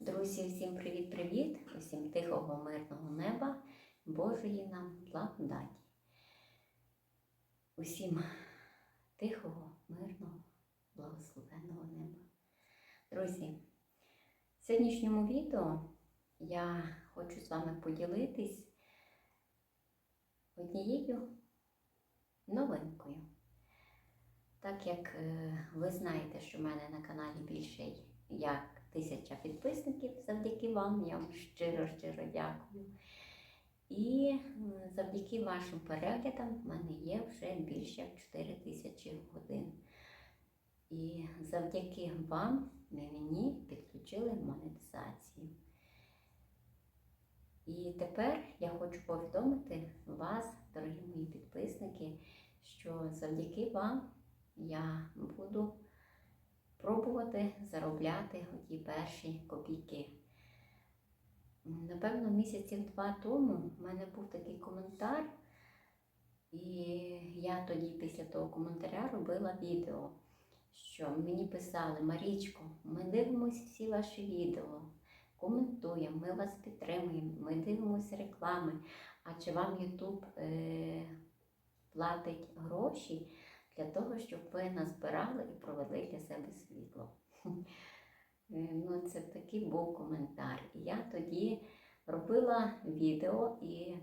Друзі, всім привіт-привіт! Усім тихого, мирного неба, Божої нам благодаті. Усім тихого, мирного, благословенного неба. Друзі, в сьогоднішньому відео я хочу з вами поділитись однією новинкою. Так як е, ви знаєте, що в мене на каналі більше як тисяча підписників завдяки вам, я вам щиро-щиро дякую. І завдяки вашим переглядам в мене є вже більше як 4 тисячі годин. І завдяки вам мені підключили монетизацію. І тепер я хочу повідомити вас, дорогі мої підписники, що завдяки вам я буду пробувати заробляти ті перші копійки. Напевно, місяців два тому в мене був такий коментар, і я тоді після того коментаря робила відео, що мені писали Марічко, ми дивимося всі ваші відео, коментуємо, ми вас підтримуємо, ми дивимося реклами. А чи вам YouTube е, платить гроші для того, щоб ви назбирали і провели для себе світло? Е, Ну, це такий був коментар. Я тоді робила відео і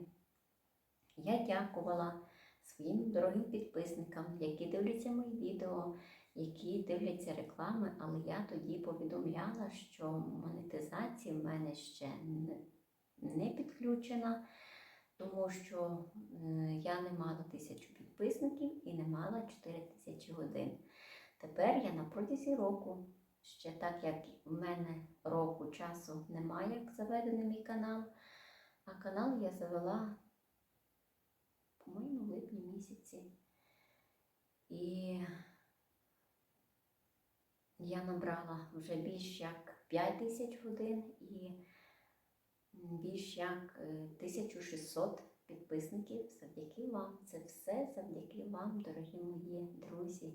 я дякувала своїм дорогим підписникам, які дивляться мої відео, які дивляться реклами, але я тоді повідомляла, що монетизація в мене ще не підключена, тому що я не мала тисячу підписників і не мала 4 тисячі годин. Тепер я на протязі року, ще так як в мене року часу немає, як заведений мій канал, а канал я завела, по-моєму, в липні місяці. І я набрала вже більш як 5 тисяч годин і більш як е, 1600 підписників завдяки вам. Це все завдяки вам, дорогі мої друзі,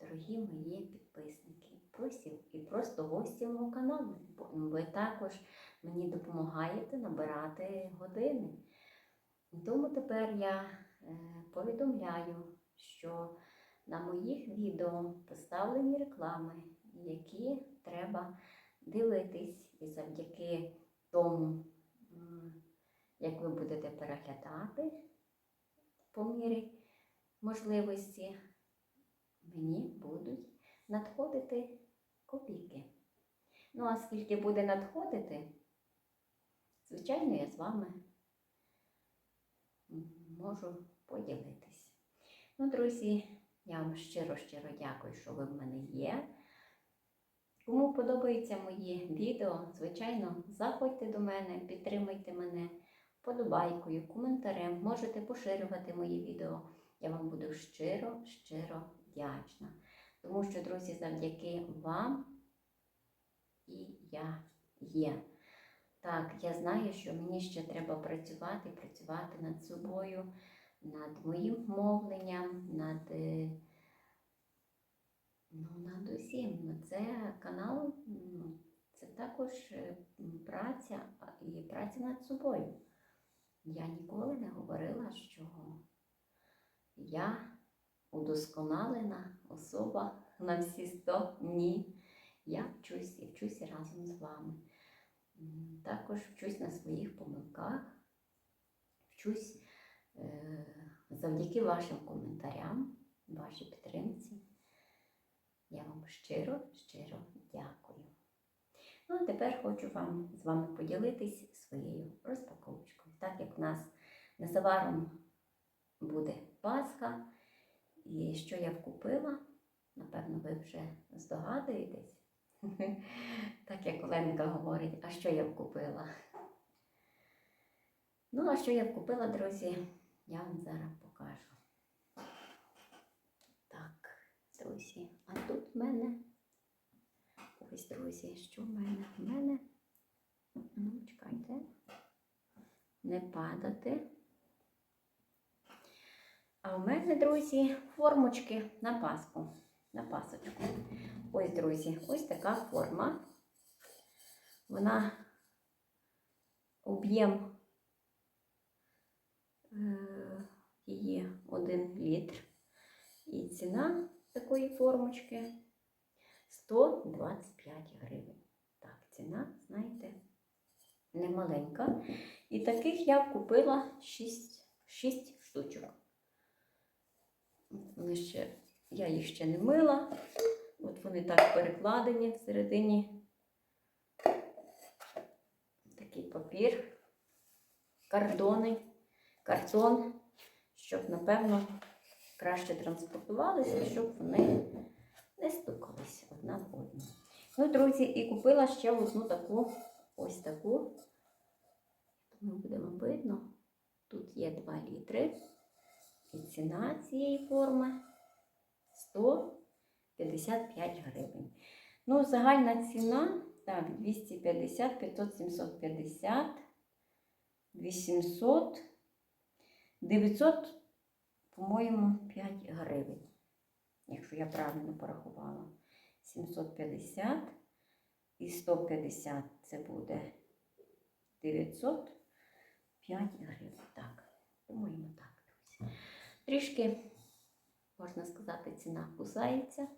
дорогі мої підписники. Просів і просто гості мого каналу. Ви також мені допомагаєте набирати години. Тому тепер я е, повідомляю, що на моїх відео поставлені реклами, які треба дивитись, і завдяки тому, як ви будете переглядати по мірі можливості, мені будуть надходити копійки. Ну, а скільки буде надходити, звичайно, я з вами можу поділитись. Ну, друзі, я вам щиро-щиро дякую, що ви в мене є. Кому подобаються мої відео, звичайно, заходьте до мене, підтримуйте мене вподобайкою, коментарем, можете поширювати мої відео. Я вам буду щиро-щиро вдячна. Тому що, друзі, завдяки вам і я є. Так, я знаю, що мені ще треба працювати, працювати над собою, над моїм мовленням, над, е, ну, над усім. Ну, Це канал, ну, це також е, праця і праця над собою. Я ніколи не говорила, що я удосконалена особа на всі сто ні. Я вчусь і вчуся разом з вами. Також вчусь на своїх помилках, вчусь е, завдяки вашим коментарям, вашій підтримці. Я вам щиро, щиро дякую. Ну, а тепер хочу вам з вами поділитись своєю розпаковочкою. Так як в нас незабаром буде Пасха, і що я вкупила, напевно, ви вже здогадуєтесь. Так як Оленка говорить, а що я вкупила? Ну, а що я вкупила, друзі, я вам зараз покажу. Так, друзі, а тут в мене. Ось, друзі, що в мене? В мене. Ну, чекайте. Не падати. А в мене, друзі, формочки на паску. На пасочку. Ось, друзі, ось така форма. Вона об'єм е, її 1 літр. І ціна такої формочки 125 гривень. Так, ціна, знаєте, немаленька. І таких я купила 6, 6 штучок. Вони ще, я їх ще не мила. От вони так перекладені всередині. Такий папір, кардони, картон, щоб, напевно, краще транспортувалися, щоб вони не стукалися одна в одну. Ну, друзі, і купила ще одну таку, ось таку. Ми будемо видно. Тут є 2 літри. І ціна цієї форми 155 гривень. Ну, загальна ціна, так, 250, 500, 750, 800, 900, по-моєму, 5 гривень. Якщо я правильно порахувала. 750 і 150 це буде 905 гривень. Так, по-моєму, так. Трішки, можна сказати, ціна кусається,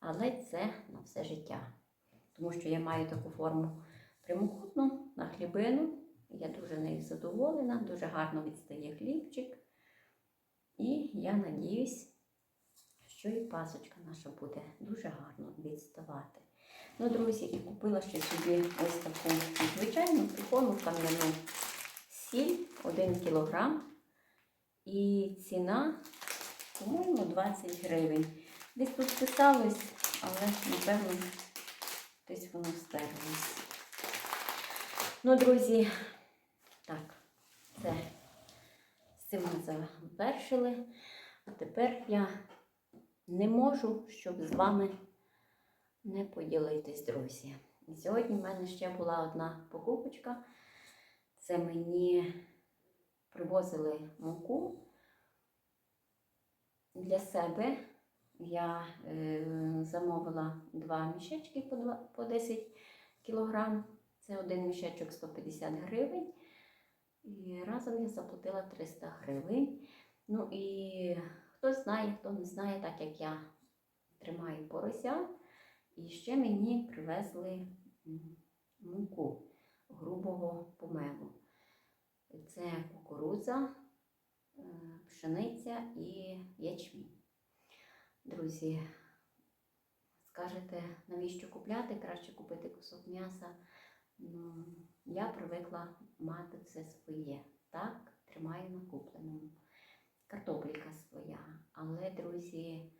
але це на все життя. Тому що я маю таку форму прямокутну на хлібину. Я дуже нею задоволена, дуже гарно відстає хлібчик. І я надіюсь, що і пасочка наша буде дуже гарно відставати. Ну, друзі, і купила ще собі ось таку звичайну прикольну кам'яну сіль 1 кілограм. І ціна, по-моєму, 20 гривень. Десь тут писалось, але, напевно, десь воно стерлось. Ну, друзі, так, це цим ми завершили. А тепер я не можу, щоб з вами не поділитись, друзі. Сьогодні в мене ще була одна покупочка. Це мені привозили муку для себе. Я е, замовила два мішечки по, два, по 10 кілограм. Це один мішечок 150 гривень. І разом я заплатила 300 гривень. Ну і хто знає, хто не знає, так як я тримаю порося. І ще мені привезли муку грубого помелу. Це кукурудза, е, пшениця і ячмінь. Друзі, скажете, навіщо купляти? Краще купити кусок м'яса. Я привикла мати все своє. Так, тримаю на купленому. Картопелька своя. Але, друзі,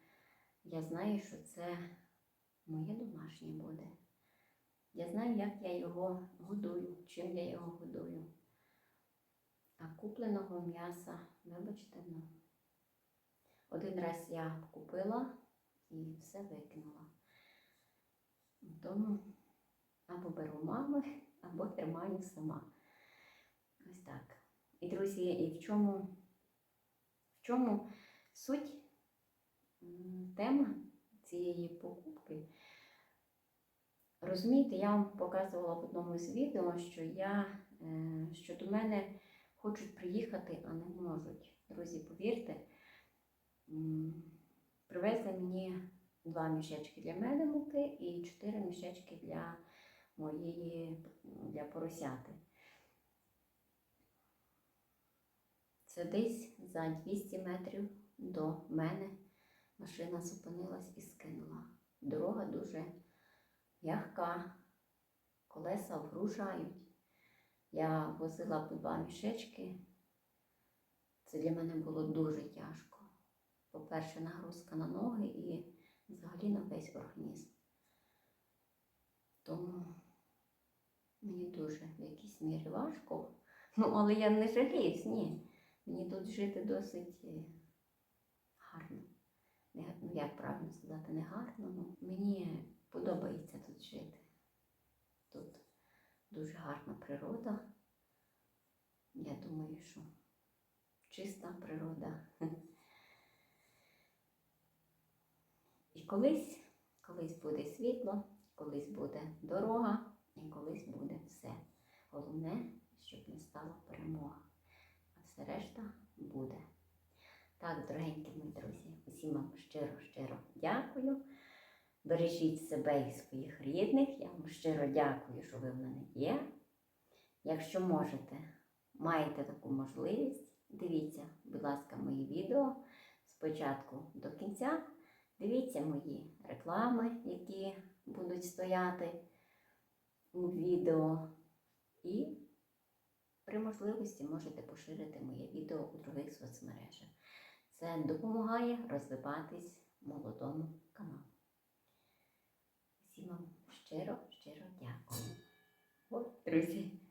я знаю, що це моє домашнє буде. Я знаю, як я його годую, чим я його годую. А купленого м'яса, вибачте, ну. Один раз я купила і все викинула. Тому або беру мами, або тримаю сама. Ось так. І, друзі, і в чому, в чому суть тема цієї покупки? Розумієте, я вам показувала в одному з відео, що я, е, що до мене хочуть приїхати, а не можуть. Друзі, повірте, привезли мені два мішечки для мене муки і чотири мішечки для моєї для поросяти. Це десь за 200 метрів до мене машина зупинилась і скинула. Дорога дуже м'ягка, колеса вгружають. Я возила по два мішечки. Це для мене було дуже тяжко. По-перше, нагрузка на ноги і взагалі на весь організм. Тому мені дуже в якійсь мірі важко. Ну, але я не жаліюсь, ні. Мені тут жити досить е, гарно. Не- Ну, як правильно сказати, не гарно. Ну, мені подобається тут жити. Тут дуже гарна природа. Я думаю, що чиста природа. І колись, колись буде світло, колись буде дорога, І колись буде все. Головне, щоб не стала перемога. А все решта буде. Так, дорогенькі мої друзі, усім вам щиро-щиро дякую. Бережіть себе і своїх рідних. Я вам щиро дякую, що ви в мене є. Якщо можете, маєте таку можливість, дивіться, будь ласка, мої відео спочатку до кінця. Дивіться мої реклами, які будуть стояти у відео. І при можливості можете поширити моє відео у других соцмережах. Це допомагає розвиватись молодому каналу. Всім вам щиро, щиро дякую. От, друзі,